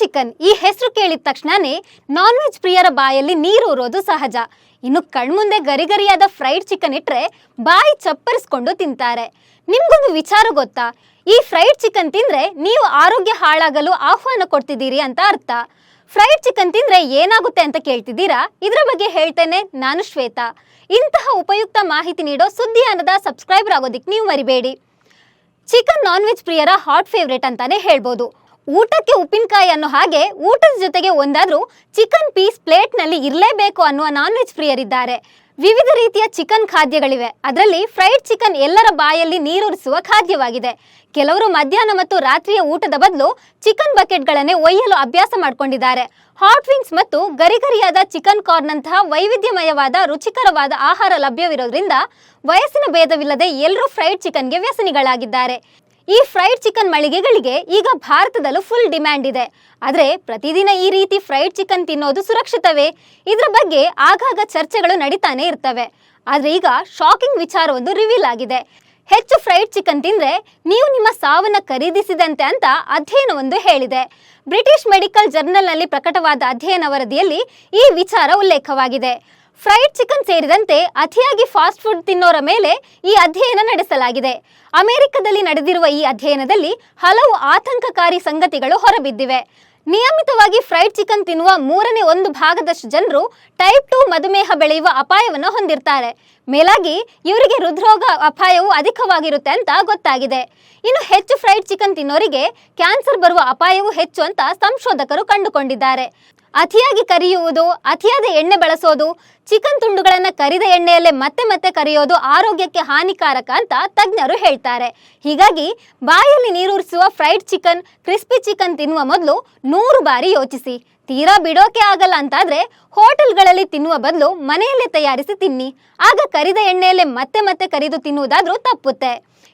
Chicken ಈ ಹೆಸರು ಕೇಳಿದ ತಕ್ಷಣನೇ ನಾನ್ ವೆಜ್ ಪ್ರಿಯರ ಬಾಯಲ್ಲಿ ನೀರೂರೋದು ಸಹಜ. ಇನ್ನು ಕಣ್ಮುಂದೆ ಗರಿಗರಿಯಾದ ಫ್ರೈಡ್ ಚಿಕನ್ ಇಟ್ರೆ ಬಾಯಿ ಚಪ್ಪರಿಸ್ಕೊಂಡು ತಿಂತಾರೆ. ನಿಮ್ಗೊಂದು ವಿಚಾರ ಗೊತ್ತಾ? ಈ ಫ್ರೈಡ್ ಚಿಕನ್ ತಿಂದ್ರೆ ನೀವು ಆರೋಗ್ಯ ಹಾಳಾಗಲು ಆಹ್ವಾನ ಕೊಡ್ತಿದ್ದೀರಿ ಅಂತ ಅರ್ಥ. ಫ್ರೈಡ್ ಚಿಕನ್ ತಿಂದ್ರೆ ಏನಾಗುತ್ತೆ ಅಂತ ಕೇಳ್ತಿದ್ದೀರಾ? ಇದ್ರ ಬಗ್ಗೆ ಹೇಳ್ತೇನೆ ನಾನು ಶ್ವೇತಾ. ಇಂತಹ ಉಪಯುಕ್ತ ಮಾಹಿತಿ ನೀಡೋ ಸುದ್ದಿಯಾನದ ಸಬ್ಸ್ಕ್ರೈಬರ್ ಆಗೋದಿಕ್ಕೆ ನೀವು ಮರಿಬೇಡಿ. ಚಿಕನ್ ನಾನ್ ವೆಜ್ ಪ್ರಿಯರ ಹಾಟ್ ಫೇವ್ರೇಟ್ ಅಂತಾನೆ ಹೇಳ್ಬೋದು. ಊಟಕ್ಕೆ ಉಪ್ಪಿನಕಾಯಿ ಅನ್ನೋ ಹಾಗೆ ಊಟದ ಜೊತೆಗೆ ಒಂದಾದ್ರೂ ಚಿಕನ್ ಪೀಸ್ ಪ್ಲೇಟ್ನಲ್ಲಿ ಇರಲೇಬೇಕು ಅನ್ನುವ ನಾನ್ ವೆಜ್ ಪ್ರಿಯರಿದ್ದಾರೆ. ವಿವಿಧ ರೀತಿಯ ಚಿಕನ್ ಖಾದ್ಯಗಳಿವೆ. ಅದರಲ್ಲಿ ಫ್ರೈಡ್ ಚಿಕನ್ ಎಲ್ಲರ ಬಾಯಲ್ಲಿ ನೀರುರಿಸುವ ಖಾದ್ಯವಾಗಿದೆ. ಕೆಲವರು ಮಧ್ಯಾಹ್ನ ಮತ್ತು ರಾತ್ರಿಯ ಊಟದ ಬದಲು ಚಿಕನ್ ಬಕೆಟ್ಗಳನ್ನೇ ಒಯ್ಯಲು ಅಭ್ಯಾಸ ಮಾಡಿಕೊಂಡಿದ್ದಾರೆ. ಹಾಟ್ ವಿಂಗ್ಸ್ ಮತ್ತು ಗರಿಗರಿಯಾದ ಚಿಕನ್ ಕಾರ್ನ್ನಂತಹ ವೈವಿಧ್ಯಮಯವಾದ, ರುಚಿಕರವಾದ ಆಹಾರ ಲಭ್ಯವಿರೋದ್ರಿಂದ ವಯಸ್ಸಿನ ಭೇದವಿಲ್ಲದೆ ಎಲ್ಲರೂ ಫ್ರೈಡ್ ಚಿಕನ್ಗೆ ವ್ಯಸನಿಗಳಾಗಿದ್ದಾರೆ. ಈ ಫ್ರೈಡ್ ಚಿಕನ್ ಮಳಿಗೆಗಳಿಗೆ ಈಗ ಭಾರತದಲ್ಲೂ ಫುಲ್ ಡಿಮ್ಯಾಂಡ್ ಇದೆ. ಆದರೆ ಪ್ರತಿದಿನ ಈ ರೀತಿ ಫ್ರೈಡ್ ಚಿಕನ್ ತಿನ್ನೋದು ಸುರಕ್ಷಿತವೇ? ಇದ್ರ ಬಗ್ಗೆ ಆಗಾಗ ಚರ್ಚೆಗಳು ನಡೀತಾನೆ ಇರ್ತವೆ. ಆದರೆ ಈಗ ಶಾಕಿಂಗ್ ವಿಚಾರವೊಂದು ರಿವೀಲ್ ಆಗಿದೆ. ಹೆಚ್ಚು ಫ್ರೈಡ್ ಚಿಕನ್ ತಿಂದ್ರೆ ನೀವು ನಿಮ್ಮ ಸಾವನ್ನ ಖರೀದಿಸಿದಂತೆ ಅಂತ ಅಧ್ಯಯನವೊಂದು ಹೇಳಿದೆ. ಬ್ರಿಟಿಷ್ ಮೆಡಿಕಲ್ ಜರ್ನಲ್ನಲ್ಲಿ ಪ್ರಕಟವಾದ ಅಧ್ಯಯನ ವರದಿಯಲ್ಲಿ ಈ ವಿಚಾರ ಉಲ್ಲೇಖವಾಗಿದೆ. ಫ್ರೈಡ್ ಚಿಕನ್ ಸೇರಿದಂತೆ ಅತಿಯಾಗಿ ಫಾಸ್ಟ್ ಫುಡ್ ತಿನ್ನೋರ ಮೇಲೆ ಈ ಅಧ್ಯಯನ ನಡೆಸಲಾಗಿದೆ. ಅಮೆರಿಕದಲ್ಲಿ ನಡೆದಿರುವ ಈ ಅಧ್ಯಯನದಲ್ಲಿ ಹಲವು ಆತಂಕಕಾರಿ ಸಂಗತಿಗಳು ಹೊರಬಿದ್ದಿವೆ. ನಿಯಮಿತವಾಗಿ ಫ್ರೈಡ್ ಚಿಕನ್ ತಿನ್ನುವ ಮೂರನೇ ಒಂದು ಭಾಗದಷ್ಟು ಜನರು ಟೈಪ್ ಟು ಮಧುಮೇಹ ಬೆಳೆಯುವ ಅಪಾಯವನ್ನು ಹೊಂದಿರ್ತಾರೆ. ಮೇಲಾಗಿ ಇವರಿಗೆ ಹೃದ್ರೋಗ ಅಪಾಯವು ಅಧಿಕವಾಗಿರುತ್ತೆ ಅಂತ ಗೊತ್ತಾಗಿದೆ. ಇನ್ನು ಹೆಚ್ಚು ಫ್ರೈಡ್ ಚಿಕನ್ ತಿನ್ನೋರಿಗೆ ಕ್ಯಾನ್ಸರ್ ಬರುವ ಅಪಾಯವೂ ಹೆಚ್ಚು ಅಂತ ಸಂಶೋಧಕರು ಕಂಡುಕೊಂಡಿದ್ದಾರೆ. ಅತಿಯಾಗಿ ಕರಿಯುವುದು, ಅತಿಯಾದ ಎಣ್ಣೆ ಬಳಸೋದು, ಚಿಕನ್ ತುಂಡುಗಳನ್ನು ಕರಿದ ಎಣ್ಣೆಯಲ್ಲೇ ಮತ್ತೆ ಮತ್ತೆ ಕರಿಯೋದು ಆರೋಗ್ಯಕ್ಕೆ ಹಾನಿಕಾರಕ ಅಂತ ತಜ್ಞರು ಹೇಳ್ತಾರೆ. ಹೀಗಾಗಿ ಬಾಯಲ್ಲಿ ನೀರೂರಿಸುವ ಫ್ರೈಡ್ ಚಿಕನ್ ಕ್ರಿಸ್ಪಿ ಚಿಕನ್ ತಿನ್ನುವ ಮೊದಲು ನೂರು ಬಾರಿ ಯೋಚಿಸಿ. ತೀರಾ ಬಿಡೋಕೆ ಆಗಲ್ಲ ಅಂತಾದ್ರೆ ಹೋಟೆಲ್ಗಳಲ್ಲಿ ತಿನ್ನುವ ಬದಲು ಮನೆಯಲ್ಲೇ ತಯಾರಿಸಿ ತಿನ್ನಿ. ಆಗ ಕರಿದ ಎಣ್ಣೆಯಲ್ಲೇ ಮತ್ತೆ ಮತ್ತೆ ಕರಿದು ತಿನ್ನುವುದಾದ್ರೂ ತಪ್ಪುತ್ತೆ.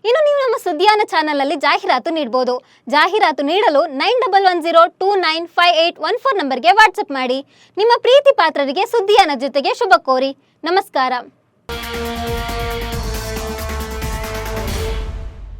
ಇನ್ನು ನೀವು ನಮ್ಮ ಸುದ್ದಿಯಾನ ಚಾನಲಲ್ಲಿ ಜಾಹೀರಾತು ನೀಡಬಹುದು ಜಾಹೀರಾತು ನೀಡಲು nine double one zero two nine five eight one four ನಂಬರ್ಗೆ ವಾಟ್ಸಪ್ ಮಾಡಿ. ನಿಮ್ಮ ಪ್ರೀತಿ ಪಾತ್ರರಿಗೆ ಸುದ್ದಿಯಾನ ಜೊತೆಗೆ ಶುಭ ಕೋರಿ. ನಮಸ್ಕಾರ.